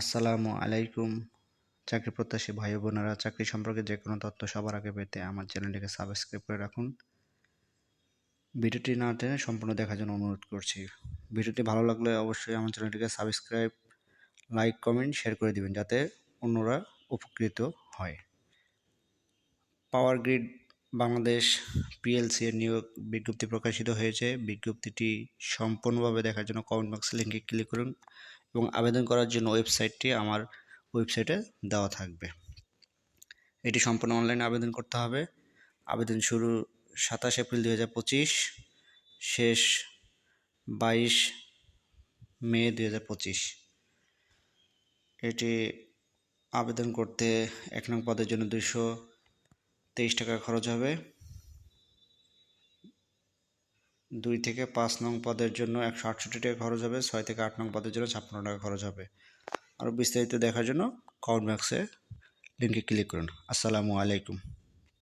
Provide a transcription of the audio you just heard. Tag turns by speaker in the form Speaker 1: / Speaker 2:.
Speaker 1: আসসালামু আলাইকুম। চাকরি প্রত্যাশী ভাই বোনেরা, চাকরি সম্পর্কে যে কোনো তথ্য সবার আগে পেতে আমার চ্যানেলটিকে সাবস্ক্রাইব করে রাখুন। ভিডিওটি না টেনে সম্পূর্ণ দেখার জন্য অনুরোধ করছি। ভিডিওটি ভালো লাগলে অবশ্যই আমার চ্যানেলটিকে সাবস্ক্রাইব লাইক কমেন্ট শেয়ার করে দিবেন যাতে অন্যরা উপকৃত হয়। পাওয়ার গ্রিড বাংলাদেশ পিএলসি এর নিয়োগ বিজ্ঞপ্তি প্রকাশিত হয়েছে। বিজ্ঞপ্তিটি সম্পূর্ণভাবে দেখার জন্য কমেন্ট বক্সে লিঙ্কে ক্লিক করুন এবং আবেদন করার জন্য ওয়েবসাইটটি আমার ওয়েবসাইটে দেওয়া থাকবে। এটি সম্পূর্ণ অনলাইনে আবেদন করতে হবে। আবেদন শুরু সাতাশ এপ্রিল দুই হাজার পঁচিশ, শেষ বাইশ মে দুই হাজার পঁচিশ। এটি আবেদন করতে এক নং পদের জন্য দুশো তেইশ টাকা খরচ হবে। দুই থেকে পাঁচ নং পদের জন্য একশো আটষট্টি টাকা খরচ হবে, ছয় থেকে আট নং পদের জন্য ছাপ্পান্ন টাকা খরচ হবে। আরও বিস্তারিত দেখার জন্য কমেন্ট বক্সে লিঙ্কে ক্লিক করুন। আসসালামু আলাইকুম।